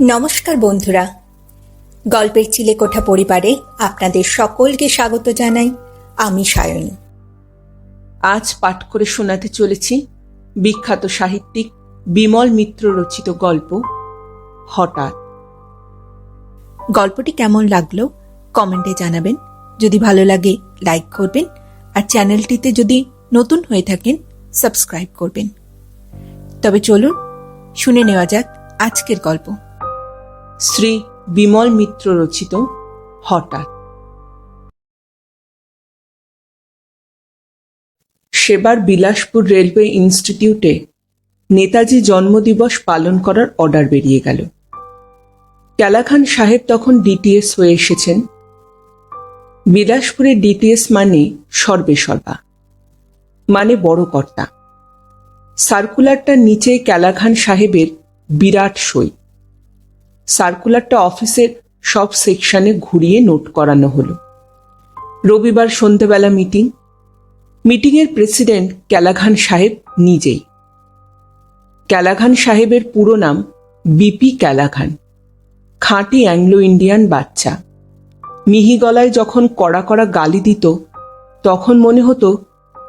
নমস্কার বন্ধুরা। গল্পের চিলেকোঠা পরিবারে আপনাদের সকলকে স্বাগত জানাই। আমি সায়নী। আজ পাঠ করে শোনাতে চলেছি বিখ্যাত সাহিত্যিক বিমল মিত্র রচিত গল্প হঠাৎ। গল্পটি কেমন লাগল কমেন্টে জানাবেন। যদি ভালো লাগে লাইক করবেন আর চ্যানেলটিতে যদি নতুন হয়ে থাকেন সাবস্ক্রাইব করবেন। তবে চলুন শুনে নেওয়া যাক আজকের গল্প। শ্রী বিমল মিত্র রচিত হঠাৎ। সেবার বিলাসপুর রেলওয়ে ইনস্টিটিউটে নেতাজি জন্মদিবস পালন করার অর্ডার বেরিয়ে গেল। ক্যালাখান সাহেব তখন ডিটিএস হয়ে এসেছেন। বিলাসপুরের ডিটিএস মানে সর্বে সর্বা মানে বড় কর্তা। সার্কুলারটার নিচে ক্যালাখান সাহেবের বিরাট সই। সার্কুলারটা অফিসের সব সেকশনে ঘুরিয়ে নোট করানো হলো। রবিবার সন্ধ্যেবেলা মিটিং। মিটিংয়ের প্রেসিডেন্ট ক্যালাঘান সাহেব নিজেই। ক্যালাঘান সাহেবের পুরো নাম বিপি ক্যালাঘান খাঁটি অ্যাংলো ইন্ডিয়ান বাচ্চা। মিহি গলায় যখন কড়া কড়া গালি দিত, তখন মনে হতো,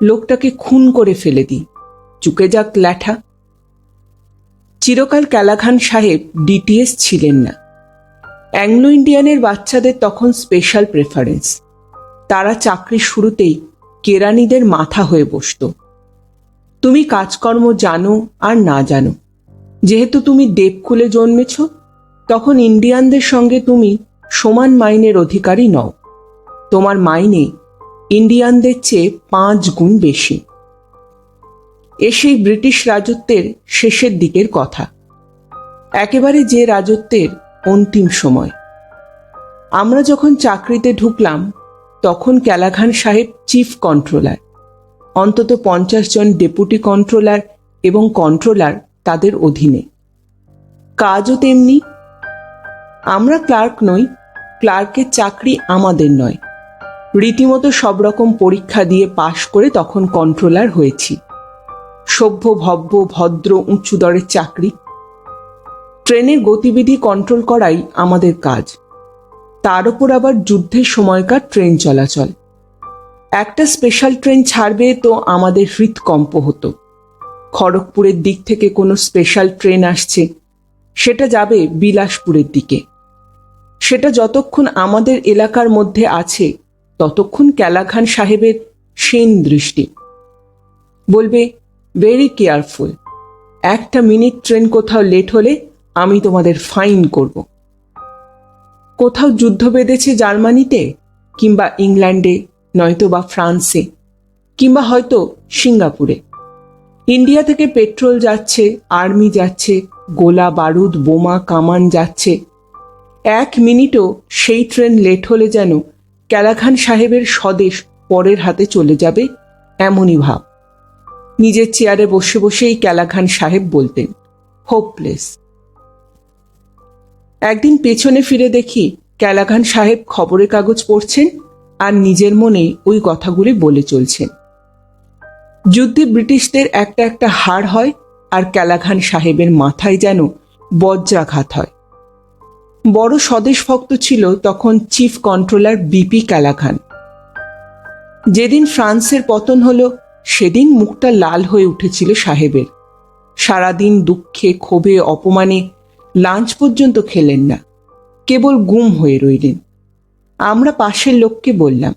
লোকটাকে খুন করে ফেলে দিই। চুকে যাক ল্যাঠা। চিরকাল ক্যালাঘান সাহেব ডিটিএস ছিলেন না। অ্যাংলো ইন্ডিয়ানের বাচ্চাদের তখন স্পেশাল প্রেফারেন্স তারা চাকরির শুরুতেই কেরানিদের মাথা হয়ে বসত। তুমি কাজকর্ম জানো আর না জানো। যেহেতু তুমি দেবকুলে জন্মেছ, তখন ইন্ডিয়ানদের সঙ্গে তুমি সমান মাইনের অধিকারী নও। তোমার মাইনে ইন্ডিয়ানদের চেয়ে পাঁচ গুণ বেশি। এসেই ব্রিটিশ রাজত্বের শেষের দিকের কথা। একেবারে যে রাজত্বের অন্তিম সময়। আমরা যখন চাকরিতে ঢুকলাম, তখন ক্যালাঘান সাহেব চিফ কন্ট্রোলার, অন্তত পঞ্চাশ জন ডেপুটি কন্ট্রোলার এবং কন্ট্রোলার তাদের অধীনে। কাজও তেমনি, আমরা ক্লার্ক নই, ক্লার্কের চাকরি আমাদের নয়। রীতিমতো সব রকম পরীক্ষা দিয়ে পাশ করে তখন কন্ট্রোলার হয়েছি। সভ্য, ভব্য, ভদ্র উঁচু দরের চাকরি। ট্রেনের গতিবিধি কন্ট্রোল করাই আমাদের কাজ। তার উপর আবার যুদ্ধের সময়কার ট্রেন চলাচল। একটা স্পেশাল ট্রেন ছাড়বে তো আমাদের হৃৎকম্প হতো। খড়গপুরের দিক থেকে কোনো স্পেশাল ট্রেন আসছে, সেটা যাবে বিলাসপুরের দিকে। সেটা যতক্ষণ আমাদের এলাকার মধ্যে আছে, ততক্ষণ ক্যালাখান সাহেবের সেন দৃষ্টি। বলবে ভেরি কেয়ারফুল একটা মিনিট ট্রেন কোথাও লেট হলে আমি তোমাদের ফাইন করব। কোথাও যুদ্ধ বেঁধেছে জার্মানিতে? কিংবা ইংল্যান্ডে, নয়তো বা ফ্রান্সে? কিংবা হয়তো সিঙ্গাপুরে? ইন্ডিয়া থেকে পেট্রোল যাচ্ছে, আর্মি যাচ্ছে, গোলা বারুদ, বোমা, কামান যাচ্ছে। এক মিনিটও সেই ট্রেন লেট হলে যেন ক্যালাখান সাহেবের স্বদেশ পরের হাতে চলে যাবে, এমনই ভাব। নিজের চেয়ারে বসে বসেই ক্যালাখান সাহেব বলতেন, হোপলেস। একদিন পেছনে ফিরে দেখি ক্যালাখান সাহেব খবরের কাগজ পড়ছেন আর নিজের মনে ওই কথাগুলি বলে চলছেন। যুদ্ধে ব্রিটিশদের একটা একটা হার হয় আর ক্যালাখান সাহেবের মাথায় যেন বজ্রাঘাত হয়। বড় স্বদেশ ভক্ত ছিল তখন চিফ কন্ট্রোলার বিপি ক্যালাখান যেদিন ফ্রান্সের পতন হলো সেদিন মুখটা লাল হয়ে উঠেছিল সাহেবের। সারাদিন দুঃখে, ক্ষোভে, অপমানে লাঞ্চ পর্যন্ত খেলেন না, কেবল গুম হয়ে রইলেন। আমরা পাশের লোককে বললাম,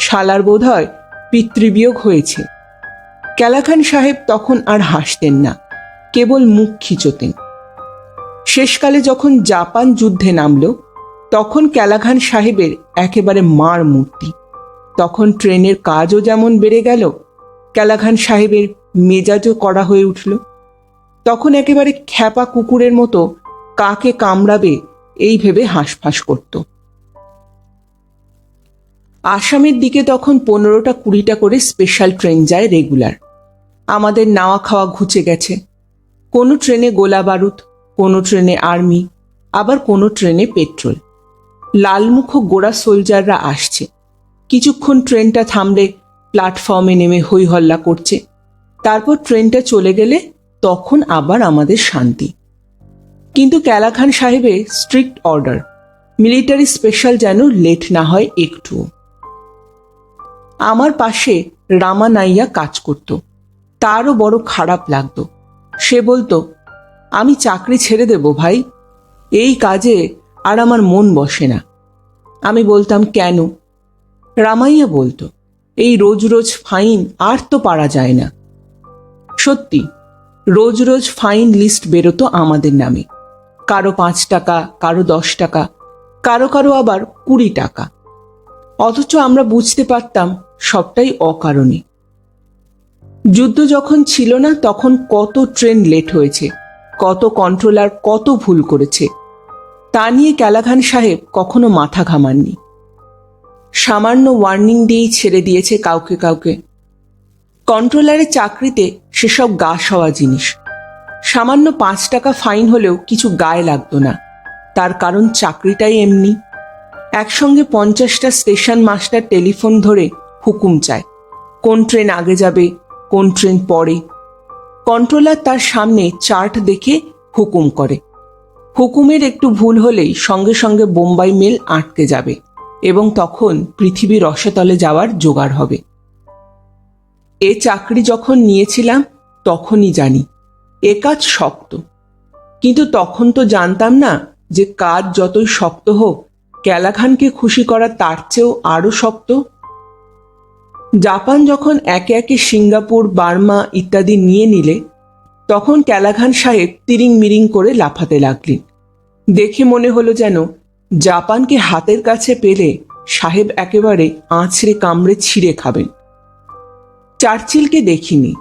শালার বোধ হয় পিতৃবিয়োগ হয়েছে। ক্যালাখান সাহেব তখন আর হাসতেন না, কেবল মুখ খিচতেন। শেষকালে যখন জাপান যুদ্ধে নামল, তখন ক্যালাখান সাহেবের একেবারে মার মূর্তি। তখন ট্রেনের কাজও যেমন বেড়ে গেল ক্যালাখান সাহেবের মেজাজও করা হয়ে উঠল। তখন একেবারে খ্যাপা কুকুরের মতো কাকে কামড়াবে এই ভেবে হাঁসফাঁস করত। আসামের দিকে তখন পনেরোটা কুড়িটা করে স্পেশাল ট্রেন যায় রেগুলার আমাদের নাওয়া খাওয়া ঘুচে গেছে। কোনো ট্রেনে গোলা বারুদ, কোনো ট্রেনে আর্মি আবার কোনো ট্রেনে পেট্রোল লালমুখ গোড়া সোলজাররা আসছে। কিছুক্ষণ ট্রেনটা থামলে প্ল্যাটফর্মে নেমে হই হল্লা করছে। তারপর ট্রেনটা চলে গেলে তখন আবার আমাদের শান্তি। কিন্তু ক্যালাখান সাহেবের স্ট্রিক্ট অর্ডার মিলিটারি স্পেশাল যেন লেট না হয় একটুও। আমার পাশে রামানাইয়া কাজ করত। তারও বড় খারাপ লাগতো। সে বলতো, আমি চাকরি ছেড়ে দেব ভাই, এই কাজে আর আমার মন বসে না। আমি বলতাম, কেন? রামাইয়া বলতো এই রোজ রোজ ফাইন আর তো পারা যায় না। সত্যি রোজ রোজ ফাইন লিস্ট বেরোতো আমাদের নামে। কারও পাঁচ টাকা, কারও দশ টাকা, কারও কারও আবার কুড়ি টাকা। অথচ আমরা বুঝতে পারতাম সবটাই অকারণে। যুদ্ধ যখন ছিল না, তখন কত ট্রেন লেট হয়েছে, কত কন্ট্রোলার কত ভুল করেছে। তা নিয়ে ক্যালাঘান সাহেব কখনো মাথা ঘামাননি। সামান্য ওয়ার্নিং দিয়েই ছেড়ে দিয়েছে কাউকে কাউকে। কন্ট্রোলারের চাকরিতে সেসব গা সওয়া জিনিস। সামান্য পাঁচ টাকা ফাইন হলেও কিছু গায়ে লাগতো না। তার কারণ চাকরিটাই এমনি। একসঙ্গে পঞ্চাশটা স্টেশন মাস্টার টেলিফোন ধরে হুকুম চায়, কোন ট্রেন আগে যাবে, কোন ট্রেন পরে। কন্ট্রোলার তার সামনে চার্ট দেখে হুকুম করে। হুকুমের একটু ভুল হলেই সঙ্গে সঙ্গে বোম্বাই মেল আটকে যাবে। এবং তখন পৃথিবীর রসতলে যাওয়ার জোগাড় হবে। এ চাকরি যখন নিয়েছিলাম, তখনই জানি, এ কাজ শক্ত। কিন্তু তখন তো জানতাম না যে কাজ যতই শক্ত হোক ক্যালাখানকে খুশি করা তার চেয়েও আরও শক্ত। জাপান যখন একে একে সিঙ্গাপুর, বার্মা ইত্যাদি নিয়ে নিলে, তখন ক্যালাখান সাহেব তিরিং মিরিং করে লাফাতে লাগলেন। দেখে মনে হলো যেন জাপানকে হাতের কাছে পেলে সাহেব একেবারে আঁচড়ে কামড়ে ছিঁড়ে খাবেন। চার্চিলকে দেখিনি,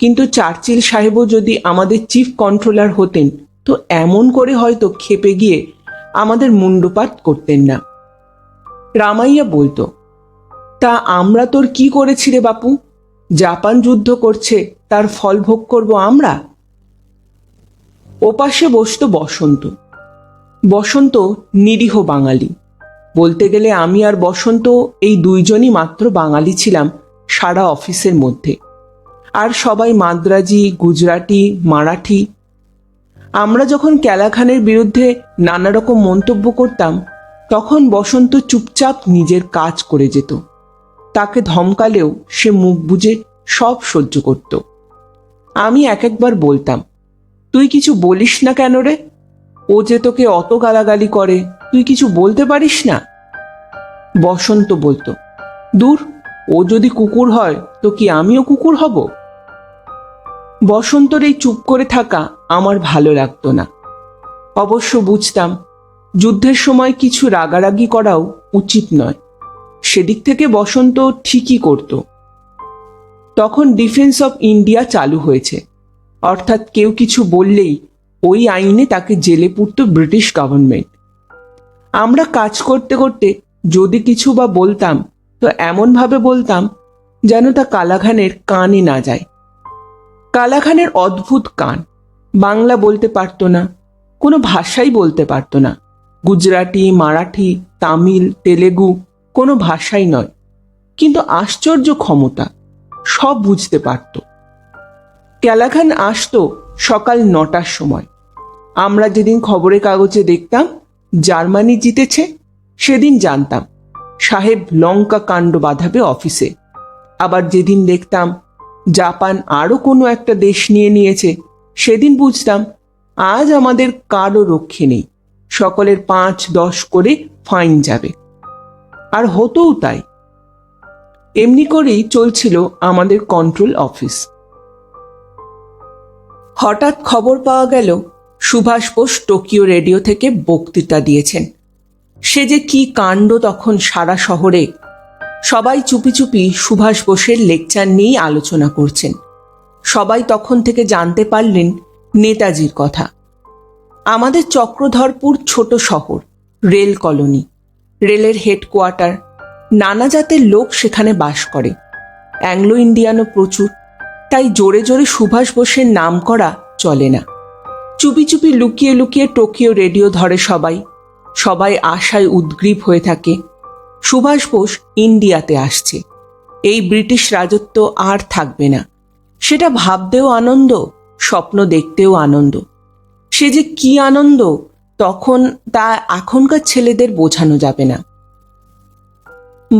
কিন্তু চার্চিল সাহেবও যদি আমাদের চিফ কন্ট্রোলার হতেন, তো এমন করে হয়তো খেপে গিয়ে আমাদের মুন্ডপাত করতেন না। রামাইয়া বলতো, তা আমরা তোর কি করেছি রে বাপু? জাপান যুদ্ধ করছে, তার ফল ভোগ করব আমরা? ওপাশে বসতো বসন্ত বসন্ত নিরীহ বাঙালি। বলতে গেলে আমি আর বসন্ত এই দুইজনই মাত্র বাঙালি ছিলাম সারা অফিসের মধ্যে। আর সবাই মাদ্রাজি, গুজরাটি, মারাঠি। আমরা যখন ক্যালাখানের বিরুদ্ধে নানা রকম মন্তব্য করতাম, তখন বসন্ত চুপচাপ নিজের কাজ করে যেত। তাকে ধমকালেও সে মুখ বুজে সব সহ্য করত। আমি এক একবার বলতাম, তুই কিছু বলিস না কেন রে? ও যে তোকে অত গালাগালি করে, তুই কিছু বলতে পারিস না? বসন্ত বলতো, দূর, ও যদি কুকুর হয়, তো কি আমিও কুকুর হব? বসন্তর এই চুপ করে থাকা আমার ভালো লাগতো না। অবশ্য বুঝতাম, যুদ্ধের সময় কিছু রাগারাগি করাও উচিত নয়। সেদিক থেকে বসন্ত ঠিকই করত। তখন ডিফেন্স অফ ইন্ডিয়া চালু হয়েছে। অর্থাৎ কেউ কিছু বললেই ওই আইনে তাকে জেলে পুরত ব্রিটিশ গভর্নমেন্ট আমরা কাজ করতে করতে যদি কিছু বা বলতাম, তো এমনভাবে বলতাম যেন তা কালাখানের কানে না যায়। কালাখানের অদ্ভুত কান, বাংলা বলতে পারতো না, কোনো ভাষাই বলতে পারতো না। গুজরাটি, মারাঠি, তামিল, তেলেগু কোনো ভাষাই নয়। কিন্তু আশ্চর্য ক্ষমতা, সব বুঝতে পারত। ক্যালাখান আসতো সকাল নটার সময়। আমরা যেদিন খবরের কাগজে দেখতাম, জার্মানি জিতেছে, সেদিন জানতাম, সাহেব লঙ্কা কাণ্ড বাঁধাবে অফিসে। আবার যেদিন দেখতাম, জাপান আরও কোনো একটা দেশ নিয়ে নিয়েছে, সেদিন বুঝতাম, আজ আমাদের কারও রক্ষে নেই, সকলের পাঁচ দশ করে ফাইন যাবে। আর হতোও তাই। এমনি করেই চলছিল আমাদের কন্ট্রোল অফিস। হঠাৎ খবর পাওয়া গেল সুভাষ বোস টোকিও রেডিও থেকে বক্তৃতা দিয়েছেন। সে যে কি কাণ্ড তখন সারা শহরে, সবাই চুপি চুপি সুভাষ বোসের লেকচার নিয়েই আলোচনা করছেন। সবাই তখন থেকে জানতে পারলেন নেতাজির কথা। আমাদের চক্রধরপুর ছোট শহর, রেল কলোনি, রেলের হেডকোয়ার্টার, নানা জাতের লোক সেখানে বাস করে। অ্যাংলো ইন্ডিয়ানও প্রচুর, তাই জোরে জোরে সুভাষ বোসের নাম করা চলে না। চুপি চুপি লুকিয়ে লুকিয়ে টোকিও রেডিও ধরে সবাই। সবাই আশায় উদ্গ্রীব হয়ে থাকে। সুভাষ বোস ইন্ডিয়াতে আসছে। এই ব্রিটিশ রাজত্ব আর থাকবে না। সেটা ভাবতেও আনন্দ, স্বপ্ন দেখতেও আনন্দ। সে যে কি আনন্দ, তখন তা এখনকার ছেলেদের বোঝানো যাবে না।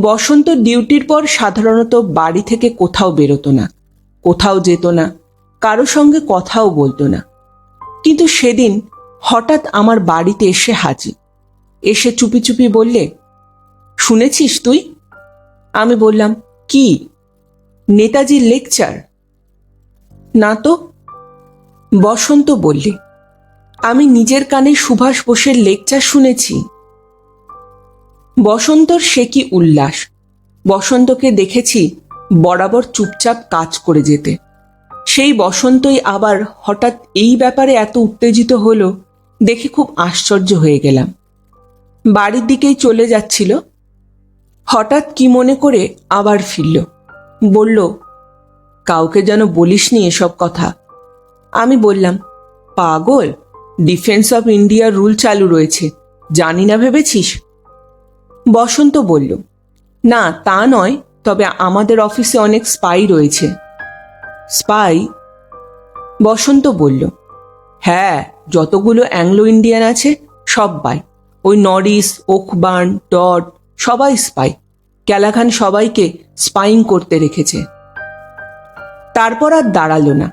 বসন্ত ডিউটির পর সাধারণত বাড়ি থেকে কোথাও বেরোতো না, কোথাও যেত না, কারও সঙ্গে কথাও বলতো না। কিন্তু সেদিন হঠাৎ আমার বাড়িতে এসে হাজির। এসে চুপি চুপি বললে, শুনেছিস তুই? আমি বললাম, কি? নেতাজির লেকচার? না তো। বসন্ত বললে, আমি নিজের কানে সুভাষ বোসের লেকচার শুনেছি। বসন্তর সে কি উল্লাস। বসন্তকে দেখেছি বরাবর চুপচাপ কাজ করে যেতে। সেই বসন্তই আবার হঠাৎ এই ব্যাপারে এত উত্তেজিত হলো, দেখে খুব আশ্চর্য হয়ে গেলাম। বাড়ির দিকেই চলে যাচ্ছিল। হঠাৎ কি মনে করে আবার ফিরল। বলল, কাউকে যেন বলিসনি এসব কথা। আমি বললাম, পাগল, ডিফেন্স অফ ইন্ডিয়ার রুল চালু রয়েছে, জানি না ভেবেছিস? বসন্ত বলল, না, তা নয়, তবে আমাদের অফিসে অনেক স্পাই রয়েছে। স্পাই বসন্ত বলল হ্যাঁ যতগুলো অ্যাংলো ইন্ডিয়ান আছে সবাই ওই নরিস ওকবার্ন, ডট, সবাই স্পাই। ক্যালাখান সবাইকে স্পাইং করতে রেখেছে। তারপর আর দাঁড়াল না।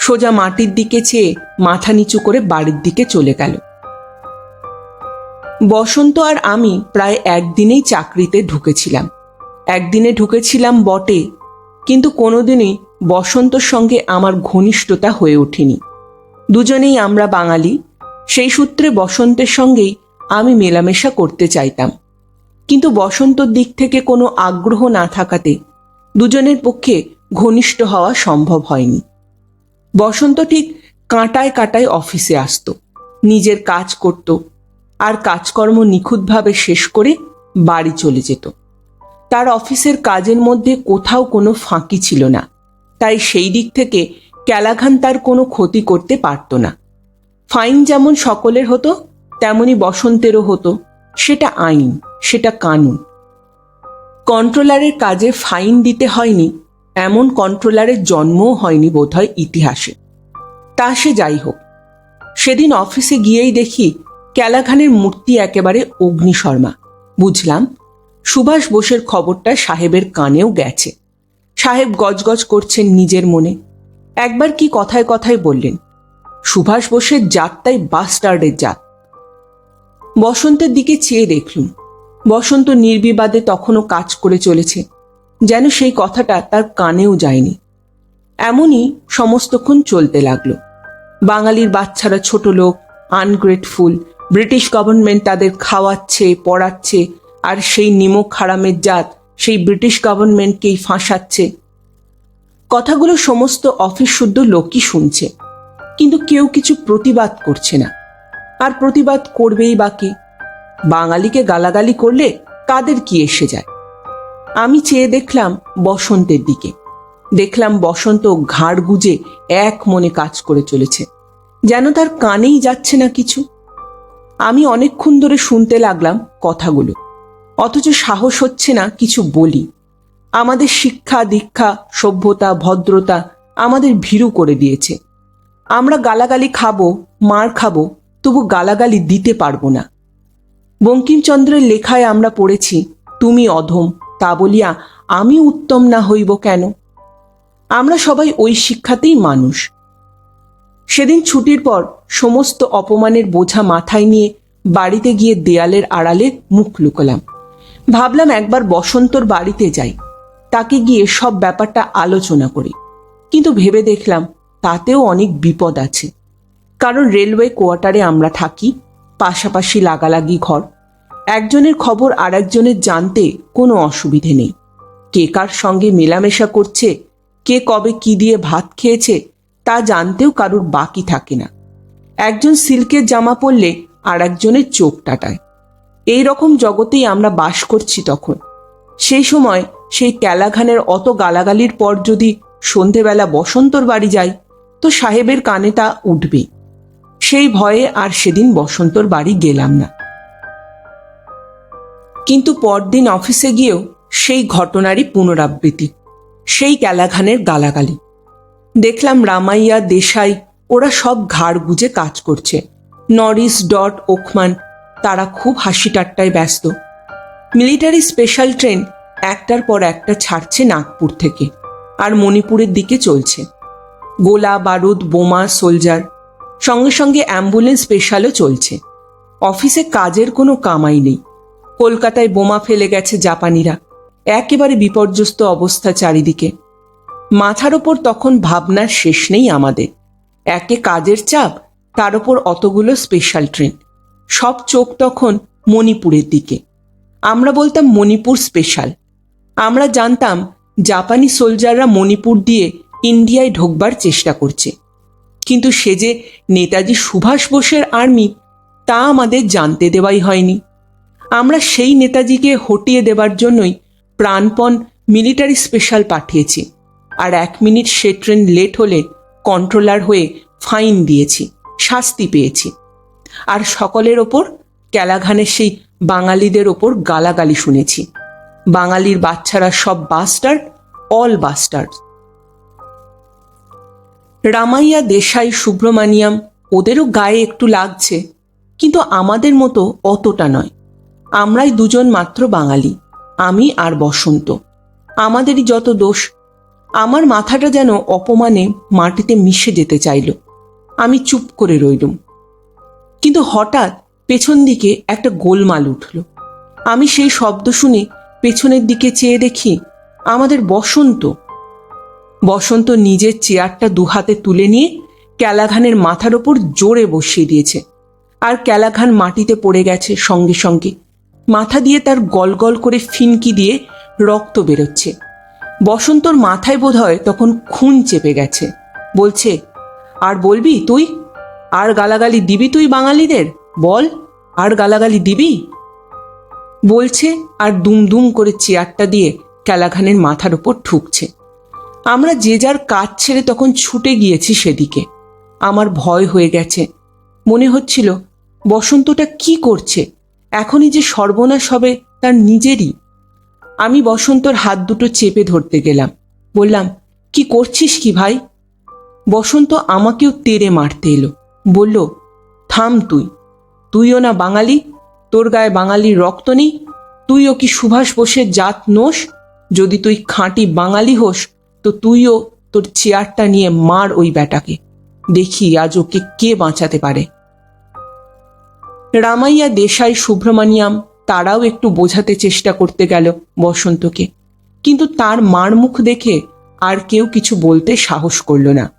সোজা মাটির দিকে চেয়ে মাথা নিচু করে বাড়ির দিকে চলে গেল। বসন্ত আর আমি প্রায় একদিনেই চাকরিতে ঢুকেছিলাম। একদিনে ঢুকেছিলাম বটে, কিন্তু কোনোদিনই বসন্তর সঙ্গে আমার ঘনিষ্ঠতা হয়ে ওঠেনি। দুজনেই আমরা বাঙালি, সেই সূত্রে বসন্তের সঙ্গেই আমি মেলামেশা করতে চাইতাম। কিন্তু বসন্তর দিক থেকে কোনো আগ্রহ না থাকাতে দুজনের পক্ষে ঘনিষ্ঠ হওয়া সম্ভব হয়নি। বসন্ত ঠিক কাঁটায় কাঁটায় অফিসে আসতো, নিজের কাজ করত আর কাজকর্ম নিখুঁতভাবে শেষ করে বাড়ি চলে যেত। তার অফিসের কাজের মধ্যে কোথাও কোনো ফাঁকি ছিল না। তাই সেই দিক থেকে ক্যালাঘান তার কোনো ক্ষতি করতে পারত না। ফাইন যেমন সকলের হতো, তেমনি বসন্তেরও হতো। সেটা আইন, সেটা কানুন। কন্ট্রোলারের কাজে ফাইন দিতে হয়নি, এমন কন্ট্রোলারের জন্মও হয়নি বোধহয় ইতিহাসে। তা সে যাই হোক। সেদিন অফিসে গিয়েই দেখি ক্যালাঘানের মূর্তি একেবারে অগ্নিশর্মা। বুঝলাম, সুভাষ বোসের খবরটা সাহেবের কানেও গেছে। সাহেব গজগজ করছেন নিজের মনে। একবার কি কথায় কথায় বললেন, সুভাষ বোসের জাতটাই বাস্টার্ডের জাত। বসন্তের দিকে চেয়ে দেখলুম, বসন্ত নির্বিবাদে তখনও কাজ করে চলেছে, যেন সেই কথাটা তার কানেও যায়নি। এমনই সমস্তক্ষণ চলতে লাগল। বাঙালির বাচ্চারা ছোট লোক আনগ্রেটফুল ব্রিটিশ গভর্নমেন্ট তাদের খাওয়াচ্ছে, পড়াচ্ছে, আর সেই নিমক হারামের জাত সেই ব্রিটিশ গভর্নমেন্টকেই ফাঁসাচ্ছে। কথাগুলো সমস্ত অফিস শুদ্ধ লোকই শুনছে, কিন্তু কেউ কিছু প্রতিবাদ করছে না। আর প্রতিবাদ করবেই বাকি বাঙালিকে গালাগালি করলে কাদের কি এসে যায়? আমি চেয়ে দেখলাম বসন্তের দিকে। দেখলাম বসন্ত ঘাড় গুজে এক মনে কাজ করে চলেছে। যেন তার কানেই যাচ্ছে না কিছু। আমি অনেকক্ষণ ধরে শুনতে লাগলাম কথাগুলো। অথচ সাহস হচ্ছে না কিছু বলি। আমাদের শিক্ষা, দীক্ষা, সভ্যতা, ভদ্রতা আমাদের ভীরু করে দিয়েছে। আমরা গালাগালি খাব, মার খাব, তবু গালাগালি দিতে পারব না। বঙ্কিমচন্দ্রের লেখায় আমরা পড়েছি, তুমি অধম, তা বলিয়া আমি উত্তম না হইব কেন? আমরা সবাই ওই শিক্ষাতেই মানুষ। সেদিন ছুটির পর সমস্ত অপমানের বোঝা মাথায় নিয়ে বাড়িতে গিয়ে দেয়ালের আড়ালে মুখ লুকোলাম। ভাবলাম একবার বসন্তর বাড়িতে যাই। তাকে গিয়ে সব ব্যাপারটা আলোচনা করি। কিন্তু ভেবে দেখলাম তাতেও অনেক বিপদ আছে। কারণ রেলওয়ে কোয়ার্টারে আমরা থাকি, পাশাপাশি লাগালাগি ঘর। একজনের খবর আর একজনের জানতে কোনো অসুবিধে নেই। কে কার সঙ্গে মেলামেশা করছে, কে কবে কি দিয়ে ভাত খেয়েছে, তা জানতেও কারুর বাকি থাকে না। একজন সিল্কের জামা পরলে আর একজনের চোখ টাটায়। এই রকম জগতেই আমরা বাস করছি তখন। সেই সময় সেই ক্যালাঘানের অত গালাগালির পর যদি সন্ধেবেলা বসন্তর বাড়ি যাই, তো সাহেবের কানে তা উঠবে। সেই ভয়ে আর সেদিন বসন্তর বাড়ি গেলাম না। কিন্তু পরদিন অফিসে গিয়েও সেই ঘটনারই পুনরাবৃত্তি, সেই ক্যালাঘানের গালাগালি। দেখলাম রামাইয়া, দেশাই, ওরা সব ঘাড় গুজে কাজ করছে। নরিস ডট, ওকমান তারা খুব হাসি ঠাট্টায় ব্যস্ত। মিলিটারি স্পেশাল ট্রেন একটার পর একটা ছাড়ছে নাগপুর থেকে আর মণিপুরের দিকে চলছে। গোলা, বারুদ, বোমা, সোলজার, সঙ্গে সঙ্গে অ্যাম্বুলেন্স স্পেশালও চলছে। অফিসে কাজের কোনো কামাই নেই। কলকাতায় বোমা ফেলে গেছে জাপানিরা। একেবারে বিপর্যস্ত অবস্থা চারিদিকে। মাথার ওপর তখন ভাবনার শেষ নেই আমাদের। একে কাজের চাপ, তার ওপর অতগুলো স্পেশাল ট্রেন। সব চোখ তখন মণিপুরের দিকে। আমরা বলতাম মণিপুর স্পেশাল আমরা জানতাম জাপানি সোলজাররা মণিপুর দিয়ে ইন্ডিয়ায় ঢোকবার চেষ্টা করছে। কিন্তু সে যে নেতাজি সুভাষ বোসের আর্মি তা আমাদের জানতে দেওয়াই হয়নি। আমরা সেই নেতাজিকে হটিয়ে দেবার জন্যই প্রাণপণ মিলিটারি স্পেশাল পাঠিয়েছি। আর এক মিনিট সে ট্রেন লেট হলে কন্ট্রোলার হয়ে ফাইন দিয়েছি, শাস্তি পেয়েছি। আর সকলের ওপর ক্যালাঘানের সেই বাঙালিদের ওপর গালাগালি শুনেছি। বাঙালির বাচ্চারা সব bastard all bastard Ramaiah, Desai, Subramaniam, ওদেরও গায়ে একটু লাগছে, কিন্তু আমাদের মতো অতটা নয়। আমরাই দুজন মাত্র বাঙালি, আমি আর বসন্ত। আমাদেরই যত দোষ, আমার মাথাটা যেন অপমানে মাটিতে মিশে যেতে চাইল। আমি চুপ করে রইলুম। কিন্তু হঠাৎ পেছন দিকে একটা গোলমাল উঠল। আমি সেই শব্দ শুনে পেছনের দিকে চেয়ে দেখি আমাদের বসন্ত। বসন্ত নিজের চেয়ারটা দুহাতে তুলে নিয়ে ক্যালাঘানের মাথার ওপর জোরে বসিয়ে দিয়েছে। আর ক্যালাঘান মাটিতে পড়ে গেছে সঙ্গে সঙ্গে। মাথা দিয়ে তার গলগল করে ফিনকি দিয়ে রক্ত বেরোচ্ছে। বসন্তর মাথায় বোধ হয় তখন খুন চেপে গেছে। বলছে, আর বলবি তুই? আর গালাগালি দিবি তুই বাঙালিদের? বল, আর গালাগালি দিবি? বলছে আর দুম দুম করে চেয়ারটা দিয়ে ক্যালাঘানের মাথার ওপর ঠুকছে। আমরা যে যার কাজ ছেড়ে তখন ছুটে গিয়েছি সেদিকে। আমার ভয় হয়ে গেছে। মনে হচ্ছিল, বসন্তটা কি করছে? এখনই যে সর্বনাশ হবে তার নিজেরই। আমি বসন্তর হাত দুটো চেপে ধরতে গেলাম। বললাম, কি করছিস কি ভাই? বসন্ত আমাকেও তেড়ে মারতে এলো। বলল, থাম তুই। তুইও না বাঙালি? তোর গায়ে বাঙালির রক্ত নেই? তুইও কি সুভাষ বোসের জাত নোস যদি তুই খাঁটি বাঙালি হোস, তো তুইও তোর চেয়ারটা নিয়ে মার ওই ব্যাটাকে। দেখি আজ ওকে কে বাঁচাতে পারে। রামাইয়া, দেশাই, সুব্রমণিয়াম তারাও একটু বোঝাতে চেষ্টা করতে গেল বসন্তকে। কিন্তু তার মার মুখ দেখে আর কেউ কিছু বলতে সাহস করল না।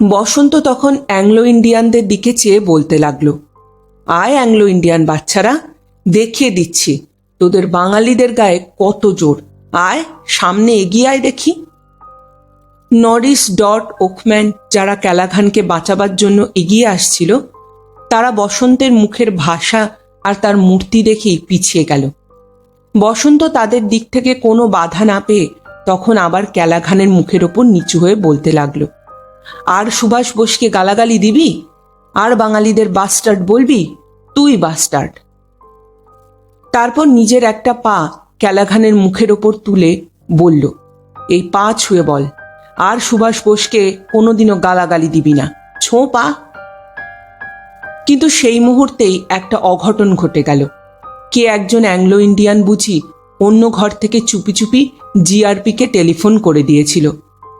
বসন্ত তখন অ্যাংলো ইন্ডিয়ানদের দিকে চেয়ে বলতে লাগল, আয় অ্যাংলো ইন্ডিয়ান বাচ্চারা, দেখিয়ে দিচ্ছি, তোদের বাঙালিদের গায়ে কত জোর। আয়, সামনে এগিয়ে আয় দেখি। নরিস ডট ওকম্যান যারা ক্যালাঘানকে বাঁচাবার জন্য এগিয়ে আসছিল, তারা বসন্তের মুখের ভাষা আর তার মূর্তি দেখেই পিছিয়ে গেল। বসন্ত তাদের দিক থেকে কোনো বাধা না পেয়ে তখন আবার ক্যালাঘানের মুখের ওপর নিচু হয়ে বলতে লাগল আর সুভাষ বোসকে গালাগালি দিবি? আর বাঙালিদের বাস্টার্ড বলবি? তুই বাস্টার্ড তারপর নিজের একটা পা ক্যালাঘানের মুখের ওপর তুলে বলল, এই পা ছুঁয়ে বল। আর সুভাষ বোসকে কোনোদিনও গালাগালি দিবি না। ছো পা। কিন্তু সেই মুহূর্তেই একটা অঘটন ঘটে গেল। কে একজন অ্যাংলো ইন্ডিয়ান বুঝি অন্য ঘর থেকে চুপি চুপি জিআরপিকে টেলিফোন করে দিয়েছিল।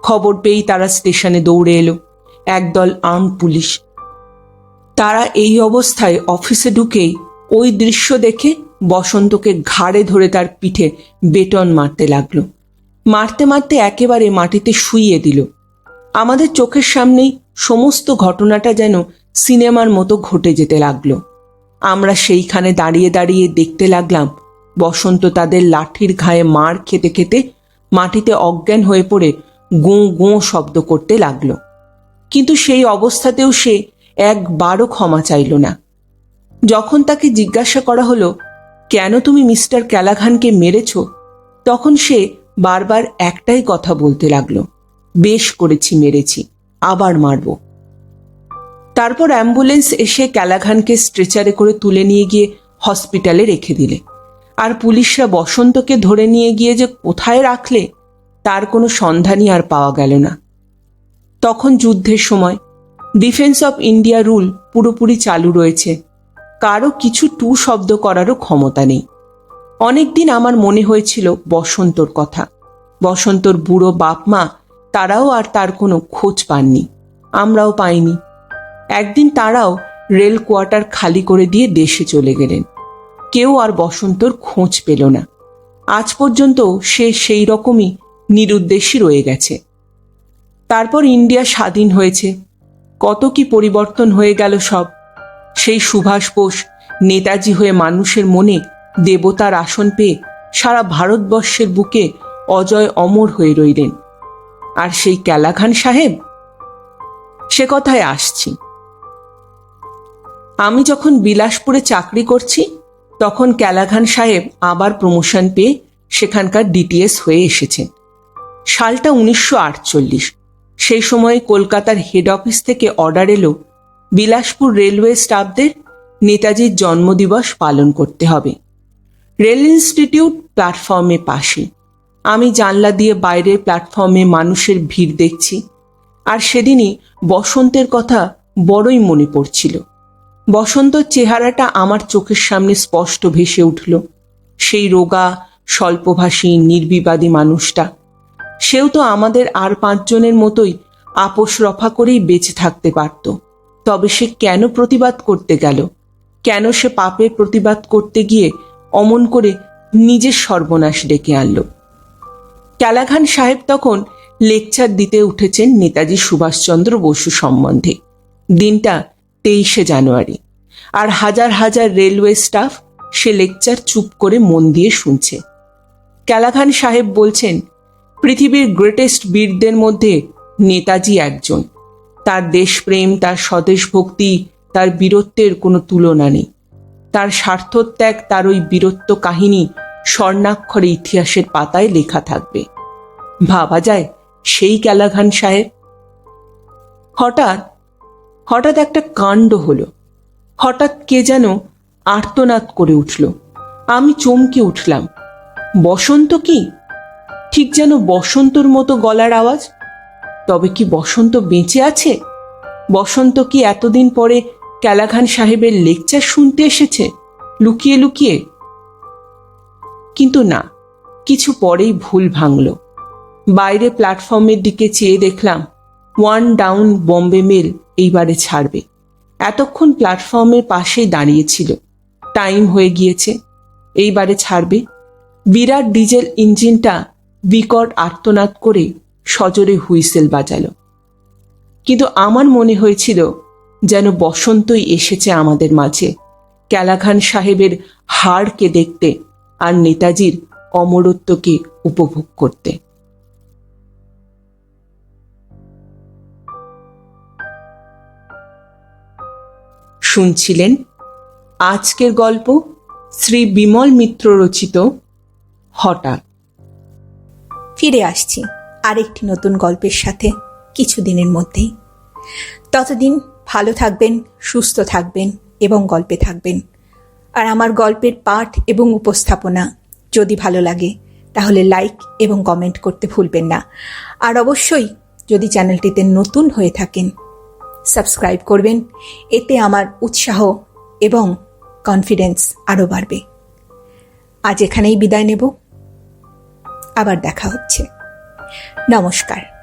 খবর পেয়েই তারা স্টেশনে দৌড়ে এলো। একদল আর্ম পুলিশ। তারা এই অবস্থায় অফিসে ঢুকেই ওই দৃশ্য দেখে বসন্তকে ঘাড়ে ধরে তার পিঠে বেটন মারতে লাগল। মারতে মারতে একেবারে মাটিতে শুইয়ে দিল। আমাদের চোখের সামনেই সমস্ত ঘটনাটা যেন সিনেমার মতো ঘটে যেতে লাগল। আমরা সেইখানে দাঁড়িয়ে দাঁড়িয়ে দেখতে লাগলাম, বসন্ত তাদের লাঠির ঘায়ে মার খেতে খেতে মাটিতে অজ্ঞান হয়ে পড়ে গোঁ গোঁ শব্দ করতে লাগল। কিন্তু সেই অবস্থাতেও সে একবারও ক্ষমা চাইল না। যখন তাকে জিজ্ঞাসা করা হলো, কেন তুমি মিস্টার ক্যালাঘানকে মেরেছ? তখন সে বারবার একটাই কথা বলতে লাগল, বেশ করেছি, মেরেছি, আবার মারব। তারপর অ্যাম্বুলেন্স এসে ক্যালাঘানকে স্ট্রেচারে করে তুলে নিয়ে গিয়ে হসপিটালে রেখে দিলে। আর পুলিশরা বসন্তকে ধরে নিয়ে গিয়ে যে কোথায় রাখলে তার কোনো সন্ধানই আর পাওয়া গেল না। তখন যুদ্ধের সময় ডিফেন্স অফ ইন্ডিয়া রুল পুরোপুরি চালু রয়েছে। কারও কিছু টু শব্দ করারও ক্ষমতা নেই। অনেকদিন আমার মনে হয়েছিল বসন্তর কথা। বসন্তর বুড়ো বাপ মা তারাও আর তার কোনো খোঁজ পাননি। আমরাও পাইনি। একদিন তারাও রেল কোয়ার্টার খালি করে দিয়ে দেশে চলে গেলেন। কেউ আর বসন্তর খোঁজ পেল না। আজ পর্যন্ত সে সেই রকমই নিরুদ্দেশী রয়ে গেছে। তারপর ইন্ডিয়া স্বাধীন হয়েছে। কত কি পরিবর্তন হয়ে গেল সব। সেই সুভাষ বোস, নেতাজি হয়ে মানুষের মনে দেবতার আসন পেয়ে সারা ভারতবর্ষের বুকে অজয় অমর হয়ে রইলেন। আর সেই ক্যালাখান সাহেব? সে কথায় আসছি। আমি যখন বিলাসপুরে চাকরি করছি, তখন ক্যালাঘান সাহেব আবার প্রমোশন পেয়ে সেখানকার ডিটিএস হয়ে এসেছেন। সালটা উনিশশো আটচল্লিশ। সেই সময়ে কলকাতার হেড অফিস থেকে অর্ডার এলো বিলাসপুর রেলওয়ে স্টাফদের নেতাজির জন্মদিবস পালন করতে হবে। রেল ইনস্টিটিউট প্ল্যাটফর্মে পাশে। আমি জানলা দিয়ে বাইরের প্ল্যাটফর্মে মানুষের ভিড় দেখছি। আর সেদিনই বসন্তের কথা বড়ই মনে পড়ছিল। বসন্তর চেহারাটা আমার চোখের সামনে স্পষ্ট ভেসে উঠল। সেই রোগা, স্বল্পভাষী, নির্বিবাদী মানুষটা সেও তো আমাদের আর পাঁচজনের মতোই আপোষ রফা করেই বেঁচে থাকতে পারত। তবে সে কেন প্রতিবাদ করতে গেল? কেন সে পাপের প্রতিবাদ করতে গিয়ে অমন করে নিজের সর্বনাশ ডেকে আনলো? ক্যালাঘান সাহেব তখন লেকচার দিতে উঠেছেন নেতাজি সুভাষচন্দ্র বসু সম্বন্ধে। দিনটা তেইশে জানুয়ারি। আর হাজার হাজার রেলওয়ে স্টাফ সে লেকচার চুপ করে মন দিয়ে শুনছে। ক্যালাঘান সাহেব বলছেন পৃথিবীর গ্রেটেস্ট বীরদের মধ্যে নেতাজি একজন। তার দেশপ্রেম, তার স্বদেশ ভক্তি, তার বীরত্বের কোনো তুলনা নেই। তার স্বার্থত্যাগ, তার ওই বীরত্ব কাহিনী স্বর্ণাক্ষরে ইতিহাসের পাতায় লেখা থাকবে। ভাবা যায় সেই ক্যালাঘান সাহেব? হঠাৎ হঠাৎ একটা কাণ্ড হলো। হঠাৎ কে যেন আর্তনাদ করে উঠল। আমি চমকে উঠলাম। বসন্ত কি? ঠিক যেন বসন্তর মতো গলার আওয়াজ? তবে কি বসন্ত বেঁচে আছে? বসন্ত কি এতদিন পরে ক্যালাঘান সাহেবের লেকচার শুনতে এসেছে? লুকিয়ে লুকিয়ে। কিন্তু না, কিছু পরেই ভুল ভাঙল। বাইরে প্ল্যাটফর্মের দিকে চেয়ে দেখলাম, ওয়ান ডাউন বম্বে মেল এইবারে ছাড়বে। এতক্ষণ প্ল্যাটফর্মের পাশেই দাঁড়িয়েছিল টাইম হয়ে গিয়েছে, এইবারে ছাড়বে। বিরাট ডিজেল ইঞ্জিনটা বিকট আর্তনাদ করে সজোরে হুইসেল বাজালো। কিন্তু আমার মনে হয়েছিল যেন বসন্তই এসেছে আমাদের মাঝে। ক্যালাখান সাহেবের হাড়কে দেখতে আর নেতাজির অমরত্বকে উপভোগ করতে। শুনছিলেন আজকের গল্প শ্রী বিমল মিত্র রচিত হঠাৎ। ফিরে আসছি আরেকটি নতুন গল্পের সাথে কিছুদিনের মধ্যেই। ততদিন ভালো থাকবেন, সুস্থ থাকবেন এবং গল্পে থাকবেন। আর আমার গল্পের পাঠ এবং উপস্থাপনা যদি ভালো লাগে, তাহলে লাইক এবং কমেন্ট করতে ভুলবেন না। আর অবশ্যই যদি চ্যানেলটিতে নতুন হয়ে থাকেন, সাবস্ক্রাইব করবেন। এতে আমার উৎসাহ এবং কনফিডেন্স আরও বাড়বে। আজ এখানেই বিদায় নেব। আবার দেখা হচ্ছে। নমস্কার।